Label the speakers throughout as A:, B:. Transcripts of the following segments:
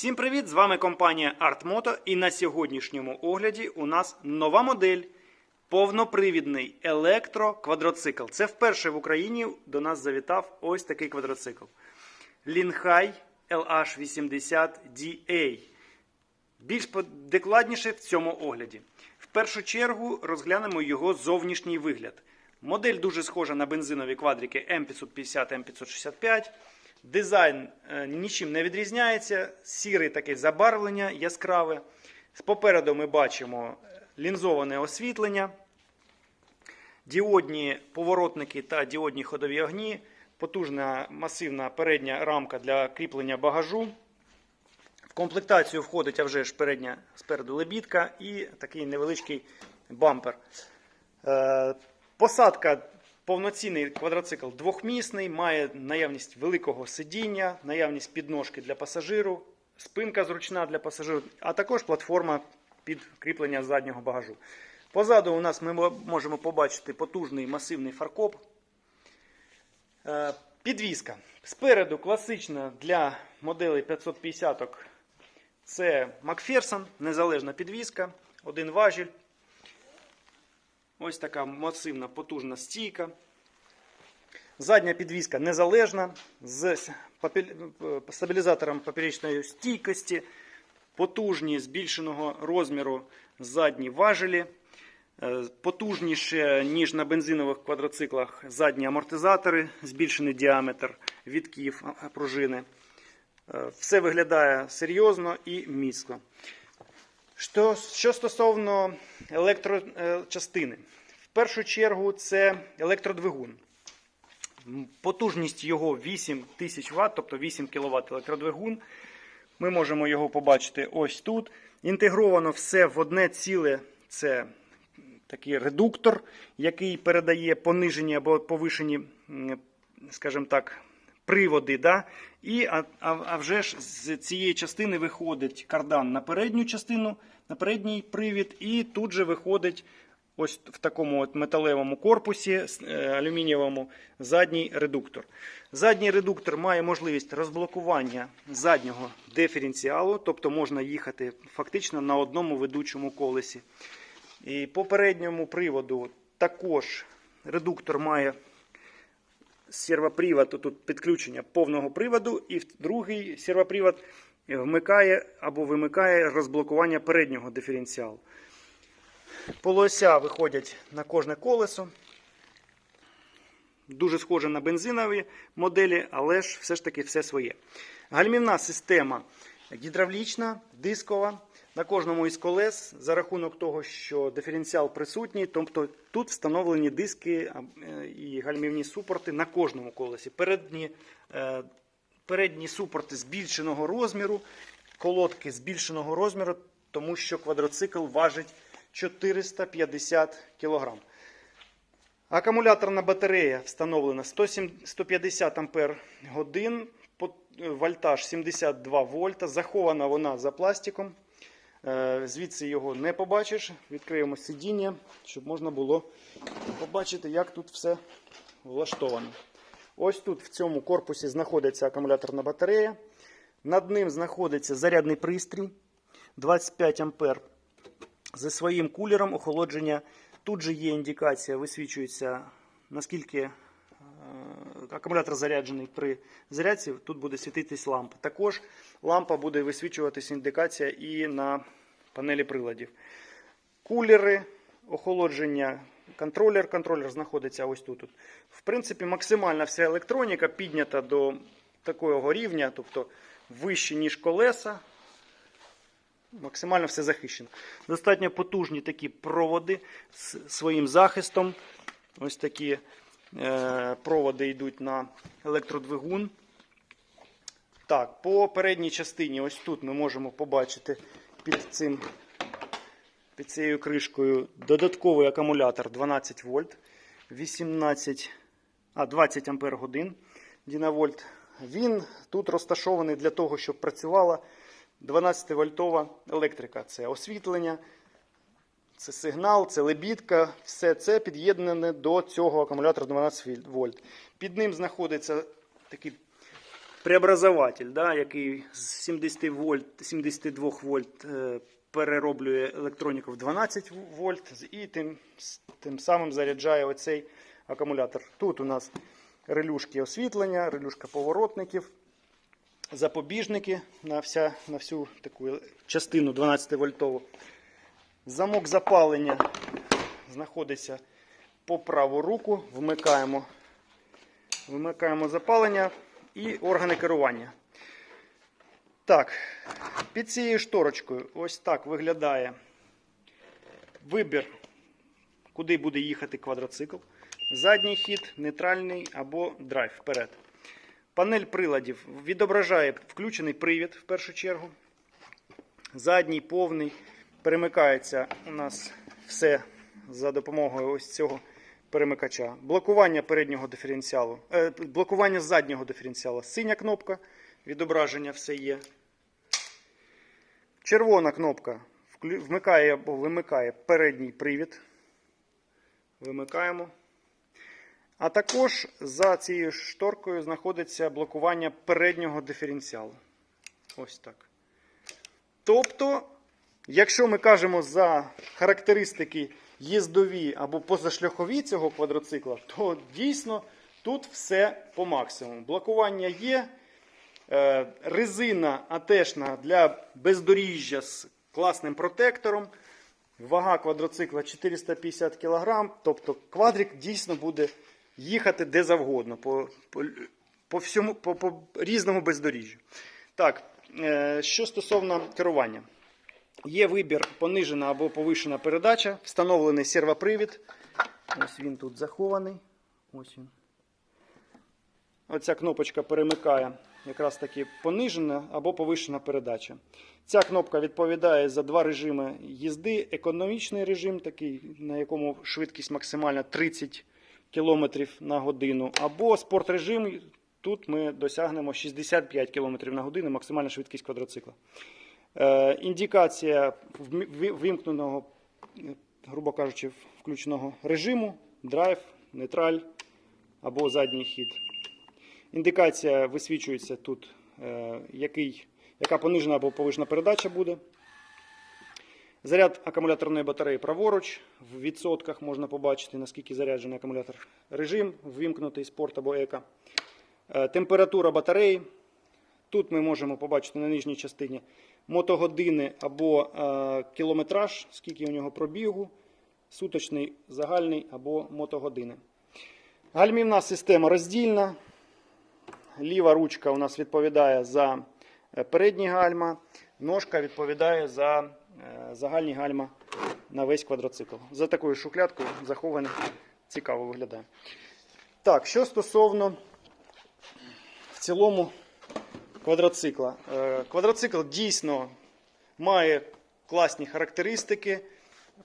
A: Всім привіт! З вами компанія ArtMoto і на сьогоднішньому огляді у нас нова модель повнопривідний електроквадроцикл. Це вперше в Україні до нас завітав ось такий квадроцикл. Linhai LH80DA. Більш докладніше в цьому огляді. В першу чергу розглянемо його зовнішній вигляд. Модель дуже схожа на бензинові квадрики М550 М565. Дизайн е, нічим не відрізняється. Сірий таке забарвлення яскраве. Попереду ми бачимо лінзоване освітлення, діодні поворотники та діодні ходові огні, потужна масивна передня рамка для кріплення багажу. В комплектацію входить а вже ж передня спереду лебідка і такий невеличкий бампер. Е, Посадка повноцінний квадроцикл двохмісний, має наявність великого сидіння, наявність підножки для пасажиру, спинка зручна для пасажиру, а також платформа під кріплення заднього багажу. Позаду у нас ми можемо побачити потужний масивний фаркоп. Е, Підвізка. Спереду класична для моделей 550 це Макферсон, незалежна підвізка, один важіль. Ось така масивна потужна стійка. Задня підвізка незалежна з стабілізатором поперечної стійкості, потужні збільшеного розміру задні важелі. Потужніше, ніж на бензинових квадроциклах, задні амортизатори, збільшений діаметр відків пружини. Все виглядає серйозно і міцно. Що, що стосовно електрочастини, в першу чергу це електродвигун. Потужність його 8000 Вт, тобто 8 кВт електродвигун. Ми можемо його побачити ось тут. Інтегровано все в одне ціле. Це такий редуктор, який передає понижені або повишені, скажімо так, приводи. Да? І, а, а вже ж з цієї частини виходить кардан на передню частину, на передній привід, і тут же виходить ось в такому от металевому корпусі алюмінієвому задній редуктор. Задній редуктор має можливість розблокування заднього диференціалу, тобто можна їхати фактично на одному ведучому колесі. І по передньому приводу також редуктор має сервопривод, тут підключення повного приводу, і другий сервопривод вмикає або вимикає розблокування переднього диференціалу. Полося виходять на кожне колесо. Дуже схоже на бензинові моделі, але ж все ж таки все своє. Гальмівна система гідравлічна, дискова. На кожному із колес за рахунок того, що диференціал присутній, тобто тут встановлені диски і гальмівні супорти на кожному колесі. Передні, передні супорти збільшеного розміру, колодки збільшеного розміру, тому що квадроцикл важить 450 кг. Акумуляторна батарея встановлена 150 Ампер годин, вольтаж 72 вольта. Захована вона за пластиком. Звідси його не побачиш. Відкриємо сидіння, щоб можна було побачити, як тут все влаштовано. Ось тут в цьому корпусі знаходиться акумуляторна батарея. Над ним знаходиться зарядний пристрій 25 Ампер зі своїм кулером охолодження. Тут же є індикація, висвічується, наскільки акумулятор заряджений при зарядці, тут буде світитись лампа. Також лампа буде висвічуватись індикація і на панелі приладів. Кулери, охолодження, контролер. Контролер знаходиться ось тут. В принципі, максимальна вся електроніка піднята до такого рівня, тобто вище, ніж колеса. Максимально все захищено. Достатньо потужні такі проводи з своїм захистом. Ось такі проводи йдуть на електродвигун. Так, по передній частині, ось тут ми можемо побачити під цим, під цією кришкою додатковий акумулятор 12 вольт, 18, а 20 ампер годин дінавольт. Він тут розташований для того, щоб працювала 12-вольтова електрика. Це освітлення, це сигнал, це лебідка. Все це під'єднане до цього акумулятора 12 вольт. Під ним знаходиться такий преобразователь, да, який з 70 вольт, 72 вольт е, перероблює електроніку в 12 вольт і тим, тим самим заряджає оцей акумулятор. Тут у нас релюшки освітлення, релюшка поворотників, запобіжники на, вся, на всю таку частину 12 вольтову. Замок запалення знаходиться по праву руку. Вмикаємо, вмикаємо запалення і органи керування. Так, під цією шторочкою ось так виглядає вибір, куди буде їхати квадроцикл. Задній хід, нейтральний або драйв вперед. Панель приладів відображає включений привід в першу чергу. Задній повний. Перемикається у нас все за допомогою ось цього перемикача. Блокування переднього диференціалу, е, блокування заднього диференціалу. Синя кнопка, відображення все є. Червона кнопка вмикає або вимикає передній привід. Вимикаємо. А також за цією шторкою знаходиться блокування переднього диференціалу. Ось так. Тобто, якщо ми кажемо за характеристики їздові або позашляхові цього квадроцикла, то дійсно тут все по максимуму. Блокування є, е, резина атешна для бездоріжжя з класним протектором. Вага квадроцикла 450 кг, тобто квадрик дійсно буде їхати де завгодно, по, по, по, всьому, по, по різному бездоріжжю. Так, е, що стосовно керування. Є вибір понижена або повишена передача, встановлений сервопривід. Ось він тут захований. Ось він. Оця кнопочка перемикає якраз таки понижена або повишена передача. Ця кнопка відповідає за два режими їзди. Економічний режим, такий, на якому швидкість максимальна 30 км на годину, або спортрежим. Тут ми досягнемо 65 км на годину, максимальна швидкість квадроцикла. Е, індикація вимкненого, е, грубо кажучи, включеного режиму, драйв, нейтраль або задній хід. Індикація висвічується тут, е, який, яка понижена або повишена передача буде. Заряд акумуляторної батареї праворуч. В відсотках можна побачити, наскільки заряджений акумулятор. Режим ввімкнутий спорт або еко. Температура батареї. Тут ми можемо побачити на нижній частині мотогодини або е, кілометраж, скільки у нього пробігу, суточний, загальний або мотогодини. Гальмівна система роздільна. Ліва ручка у нас відповідає за е, передні гальма, ножка відповідає за е, загальні гальма на весь квадроцикл. За такою шухлядкою захований, цікаво виглядає. Так, що стосовно в цілому квадроцикла. Е, Квадроцикл дійсно має класні характеристики.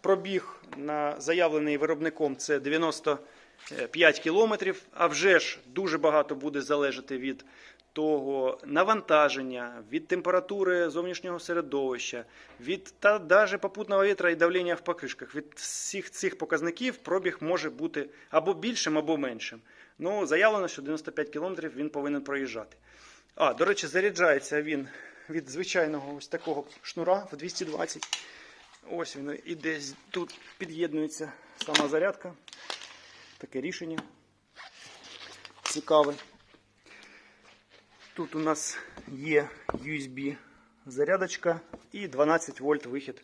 A: Пробіг на заявлений виробником це 95 кілометрів. А вже ж дуже багато буде залежати від того навантаження, від температури зовнішнього середовища, від та навіть попутного вітра і давлення в покришках. Від всіх цих показників пробіг може бути або більшим, або меншим. Ну, заявлено, що 95 кілометрів він повинен проїжджати. А, до речі, заряджається він від звичайного ось такого шнура в 220. Ось він і десь тут під'єднується сама зарядка. Таке рішення. Цікаве. Тут у нас є USB зарядочка і 12 вольт вихід.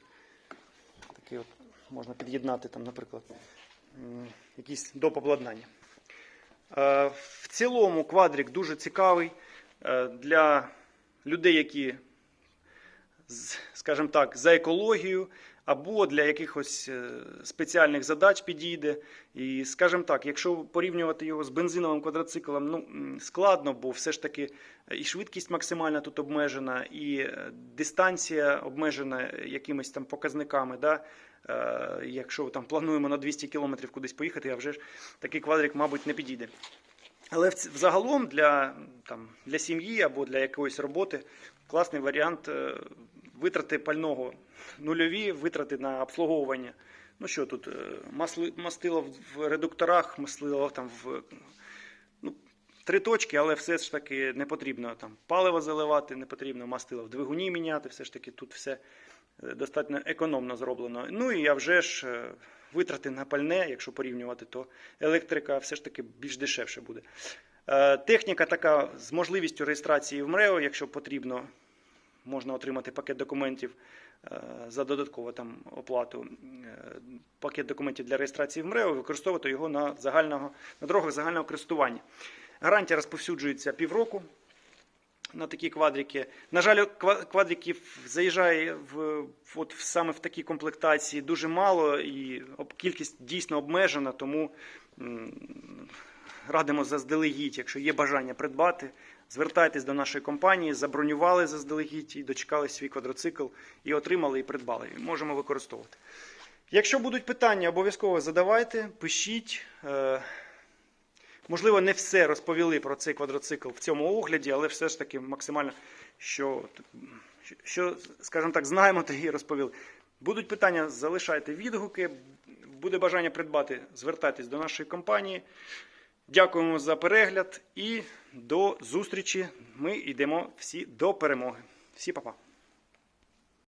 A: Такий от можна під'єднати там, наприклад, якісь доп. обладнання. Е, В цілому квадрик дуже цікавий для людей, які, скажімо так, за екологію або для якихось е, спеціальних задач підійде. І, скажімо так, якщо порівнювати його з бензиновим квадроциклом, ну складно, бо все ж таки е, і швидкість максимальна тут обмежена, і е, дистанція обмежена якимись там показниками. Да? Е, Якщо там плануємо на 200 км кудись поїхати, а вже ж такий квадрик, мабуть, не підійде. Але взагалом для, там, для сім'ї або для якоїсь роботи класний варіант е, витрати пального нульові, витрати на обслуговування. Ну що тут, е, масли, мастило в- редукторах, маслило там в. Ну, три точки, але все ж таки не потрібно там паливо заливати, не потрібно мастило в двигуні міняти. Все ж таки тут все е, достатньо економно зроблено. Ну і а вже ж витрати на пальне, якщо порівнювати, то електрика все ж таки більш дешевше буде. Е, Техніка така з можливістю реєстрації в МРЕО, якщо потрібно, можна отримати пакет документів е, за додаткову там оплату. е, Пакет документів для реєстрації в МРЕО, використовувати його на, загального, на дорогах загального користування. Гарантія розповсюджується півроку на такі квадрики. На жаль, квадриків заїжджає в, от саме в такій комплектації дуже мало, і кількість дійсно обмежена, тому радимо заздалегідь, якщо є бажання придбати, звертайтесь до нашої компанії, забронювали заздалегідь і дочекали свій квадроцикл, і отримали, і придбали. І можемо використовувати. Якщо будуть питання, обов'язково задавайте, пишіть. Можливо, не все розповіли про цей квадроцикл в цьому огляді, але все ж таки максимально, що, що скажімо так, знаємо, то і розповіли. Будуть питання, залишайте відгуки. Буде бажання придбати, звертайтесь до нашої компанії. Дякуємо за перегляд і до зустрічі. Ми йдемо всі до перемоги. Всі па-па.